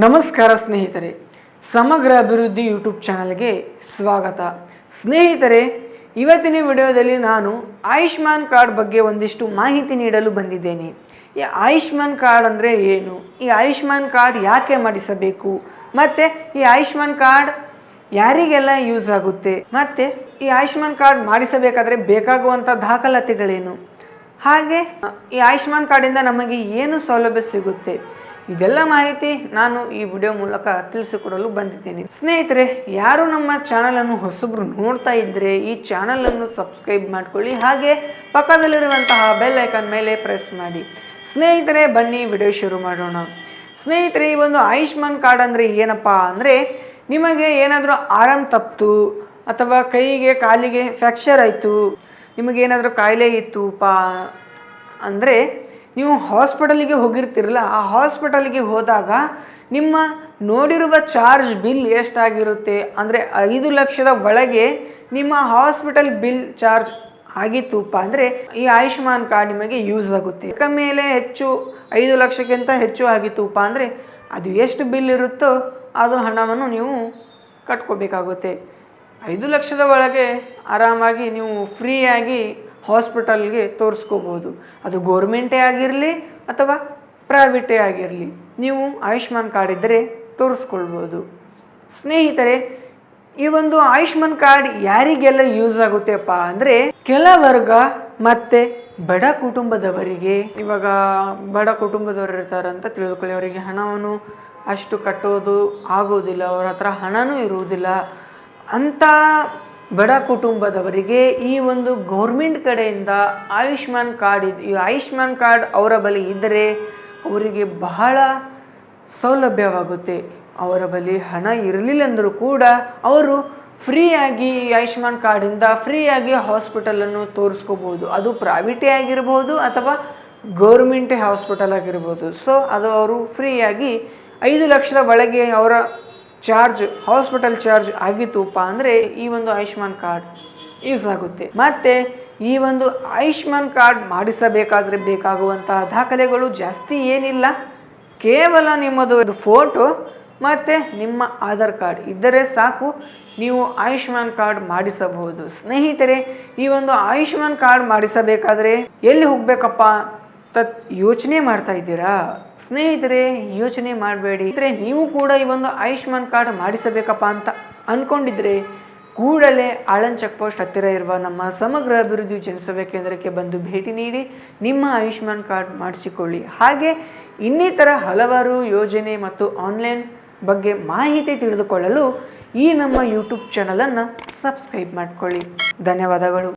ನಮಸ್ಕಾರ ಸ್ನೇಹಿತರೆ, ಸಮಗ್ರ ಅಭಿವೃದ್ಧಿ ಯೂಟ್ಯೂಬ್ ಚಾನಲ್ಗೆ ಸ್ವಾಗತ. ಸ್ನೇಹಿತರೆ, ಇವತ್ತಿನ ವಿಡಿಯೋದಲ್ಲಿ ನಾನು ಆಯುಷ್ಮಾನ್ ಕಾರ್ಡ್ ಬಗ್ಗೆ ಒಂದಿಷ್ಟು ಮಾಹಿತಿ ನೀಡಲು ಬಂದಿದ್ದೇನೆ. ಈ ಆಯುಷ್ಮಾನ್ ಕಾರ್ಡ್ ಅಂದರೆ ಏನು? ಈ ಆಯುಷ್ಮಾನ್ ಕಾರ್ಡ್ ಯಾಕೆ ಮಾಡಿಸಬೇಕು? ಮತ್ತು ಈ ಆಯುಷ್ಮಾನ್ ಕಾರ್ಡ್ ಯಾರಿಗೆಲ್ಲ ಯೂಸ್ ಆಗುತ್ತೆ? ಮತ್ತು ಈ ಆಯುಷ್ಮಾನ್ ಕಾರ್ಡ್ ಮಾಡಿಸಬೇಕಾದ್ರೆ ಬೇಕಾಗುವಂಥ ದಾಖಲಾತಿಗಳೇನು? ಹಾಗೆ ಈ ಆಯುಷ್ಮಾನ್ ಕಾರ್ಡಿಂದ ನಮಗೆ ಏನು ಸೌಲಭ್ಯ ಸಿಗುತ್ತೆ? ಇದೆಲ್ಲ ಮಾಹಿತಿ ನಾನು ಈ ವಿಡಿಯೋ ಮೂಲಕ ತಿಳಿಸಿಕೊಡಲು ಬಂದಿದ್ದೇನೆ. ಸ್ನೇಹಿತರೆ, ಯಾರು ನಮ್ಮ ಚಾನಲನ್ನು ಹೊಸಬ್ರು ನೋಡ್ತಾ ಇದ್ದರೆ ಈ ಚಾನಲನ್ನು ಸಬ್ಸ್ಕ್ರೈಬ್ ಮಾಡ್ಕೊಳ್ಳಿ. ಹಾಗೆ ಪಕ್ಕದಲ್ಲಿರುವಂತಹ ಬೆಲ್ ಐಕಾನ್ ಮೇಲೆ ಪ್ರೆಸ್ ಮಾಡಿ. ಸ್ನೇಹಿತರೆ, ಬನ್ನಿ ವಿಡಿಯೋ ಶುರು ಮಾಡೋಣ. ಸ್ನೇಹಿತರೆ, ಈ ಒಂದು ಆಯುಷ್ಮಾನ್ ಕಾರ್ಡ್ ಅಂದರೆ ಏನಪ್ಪ ಅಂದರೆ ನಿಮಗೆ ಏನಾದರೂ ಆರಾಮ್ ತಪ್ಪಿತು ಅಥವಾ ಕೈಗೆ ಕಾಲಿಗೆ ಫ್ರ್ಯಾಕ್ಚರ್ ಆಯಿತು, ನಿಮಗೇನಾದರೂ ಕಾಯಿಲೆ ಇತ್ತು ಪಾ ಅಂದರೆ ನೀವು ಹಾಸ್ಪಿಟಲಿಗೆ ಹೋಗಿರ್ತಿರಲ್ಲ, ಆ ಹಾಸ್ಪಿಟಲಿಗೆ ಹೋದಾಗ ನಿಮ್ಮ ನೋಡಿರುವ ಚಾರ್ಜ್ ಬಿಲ್ ಎಷ್ಟಾಗಿರುತ್ತೆ? ಅಂದರೆ ಐದು ಲಕ್ಷದ ಒಳಗೆ ನಿಮ್ಮ ಹಾಸ್ಪಿಟಲ್ ಬಿಲ್ ಚಾರ್ಜ್ ಆಗಿತ್ತುಪ್ಪ ಅಂದರೆ ಈ ಆಯುಷ್ಮಾನ್ ಕಾರ್ಡ್ ನಿಮಗೆ ಯೂಸ್ ಆಗುತ್ತೆ. ಅಕ್ಕ ಮೇಲೆ ಹೆಚ್ಚು ಐದು ಲಕ್ಷಕ್ಕಿಂತ ಹೆಚ್ಚು ಆಗಿತ್ತುಪ್ಪ ಅಂದರೆ ಅದು ಎಷ್ಟು ಬಿಲ್ ಇರುತ್ತೋ ಅದು ಹಣವನ್ನು ನೀವು ಕಟ್ಕೋಬೇಕಾಗುತ್ತೆ. ಐದು ಲಕ್ಷದ ಒಳಗೆ ಆರಾಮಾಗಿ ನೀವು ಫ್ರೀಯಾಗಿ ಹಾಸ್ಪಿಟಲ್ಗೆ ತೋರಿಸ್ಕೋಬೋದು. ಅದು ಗೋರ್ಮೆಂಟೇ ಆಗಿರಲಿ ಅಥವಾ ಪ್ರೈವೇಟೇ ಆಗಿರಲಿ. ನೀವು ಆಯುಷ್ಮಾನ್ ಕಾರ್ಡ್ ಇದ್ದರೆ ತೋರಿಸ್ಕೊಳ್ಬೋದು. ಸ್ನೇಹಿತರೆ, ಈ ಒಂದು ಆಯುಷ್ಮಾನ್ ಕಾರ್ಡ್ ಯಾರಿಗೆಲ್ಲ ಯೂಸ್ ಆಗುತ್ತೆಪ್ಪ ಅಂದರೆ ಕೆಲ ವರ್ಗ ಮತ್ತೆ ಬಡ ಕುಟುಂಬದವರಿಗೆ. ಇವಾಗ ಬಡ ಕುಟುಂಬದವರು ಇರ್ತಾರೆ ಅಂತ ತಿಳಿದುಕೊಳ್ಳಿ ಅವರಿಗೆ ಹಣವನ್ನು ಅಷ್ಟು ಕಟ್ಟೋದು ಆಗೋದಿಲ್ಲ. ಅವ್ರ ಹತ್ರ ಹಣನೂ ಇರುವುದಿಲ್ಲ. ಅಂಥ ಬಡ ಕುಟುಂಬದವರಿಗೆ ಈ ಒಂದು ಗೌರ್ಮೆಂಟ್ ಕಡೆಯಿಂದ ಆಯುಷ್ಮಾನ್ ಕಾರ್ಡ್ ಇದೆ ಈ ಆಯುಷ್ಮಾನ್ ಕಾರ್ಡ್ ಅವರ ಬಳಿ ಇದ್ದರೆ ಅವರಿಗೆ ಬಹಳ ಸೌಲಭ್ಯವಾಗುತ್ತೆ. ಅವರ ಬಳಿ ಹಣ ಇರಲಿಲ್ಲ ಅಂದರೂ ಕೂಡ ಅವರು ಫ್ರೀಯಾಗಿ ಆಯುಷ್ಮಾನ್ ಕಾರ್ಡಿಂದ ಫ್ರೀಯಾಗಿ ಹಾಸ್ಪಿಟಲನ್ನು ತೋರಿಸ್ಕೋಬೋದು. ಅದು ಪ್ರೈವೇಟೇ ಆಗಿರ್ಬೋದು ಅಥವಾ ಗೌರ್ಮೆಂಟೇ ಹಾಸ್ಪಿಟಲ್ ಆಗಿರ್ಬೋದು. ಸೊ ಅದು ಅವರು ಫ್ರೀಯಾಗಿ ಐದು ಲಕ್ಷದ ಒಳಗೆ ಅವರ ಚಾರ್ಜ್ ಹಾಸ್ಪಿಟಲ್ ಚಾರ್ಜ್ ಆಗಿತ್ತುಪ್ಪ ಅಂದರೆ ಈ ಒಂದು ಆಯುಷ್ಮಾನ್ ಕಾರ್ಡ್ ಯೂಸ್ ಆಗುತ್ತೆ. ಮತ್ತು ಈ ಒಂದು ಆಯುಷ್ಮಾನ್ ಕಾರ್ಡ್ ಮಾಡಿಸಬೇಕಾದ್ರೆ ಬೇಕಾಗುವಂತಹ ದಾಖಲೆಗಳು ಜಾಸ್ತಿ ಏನಿಲ್ಲ. ಕೇವಲ ನಿಮ್ಮದು ಒಂದು ಫೋಟೋ ಮತ್ತು ನಿಮ್ಮ ಆಧಾರ್ ಕಾರ್ಡ್ ಇದ್ದರೆ ಸಾಕು. ನೀವು ಆಯುಷ್ಮಾನ್ ಕಾರ್ಡ್ ಮಾಡಿಸಬಹುದು. ಸ್ನೇಹಿತರೆ, ಈ ಒಂದು ಆಯುಷ್ಮಾನ್ ಕಾರ್ಡ್ ಮಾಡಿಸಬೇಕಾದ್ರೆ ಎಲ್ಲಿ ಹೋಗ್ಬೇಕಪ್ಪ? ತತ್ ಯೋಚನೆ ಮಾಡ್ತಾ ಇದ್ದೀರಾ? ಸ್ನೇಹಿತರೆ, ಯೋಚನೆ ಮಾಡಬೇಡಿ. ಅಂದರೆ ನೀವು ಕೂಡ ಈ ಒಂದು ಆಯುಷ್ಮಾನ್ ಕಾರ್ಡ್ ಮಾಡಿಸಬೇಕಪ್ಪ ಅಂತ ಅಂದ್ಕೊಂಡಿದ್ರೆ ಕೂಡಲೇ ಆಳನ್ ಚೆಕ್ ಪೋಸ್ಟ್ ಹತ್ತಿರ ಇರುವ ನಮ್ಮ ಸಮಗ್ರ ಅಭಿವೃದ್ಧಿ ಜನಸೇವೆ ಕೇಂದ್ರಕ್ಕೆ ಬಂದು ಭೇಟಿ ನೀಡಿ ನಿಮ್ಮ ಆಯುಷ್ಮಾನ್ ಕಾರ್ಡ್ ಮಾಡಿಸಿಕೊಳ್ಳಿ. ಹಾಗೆ ಇನ್ನಿತರ ಹಲವಾರು ಯೋಜನೆ ಮತ್ತು ಆನ್ಲೈನ್ ಬಗ್ಗೆ ಮಾಹಿತಿ ತಿಳಿದುಕೊಳ್ಳಲು ಈ ನಮ್ಮ ಯೂಟ್ಯೂಬ್ ಚಾನಲನ್ನು ಸಬ್ಸ್ಕ್ರೈಬ್ ಮಾಡಿಕೊಳ್ಳಿ. ಧನ್ಯವಾದಗಳು.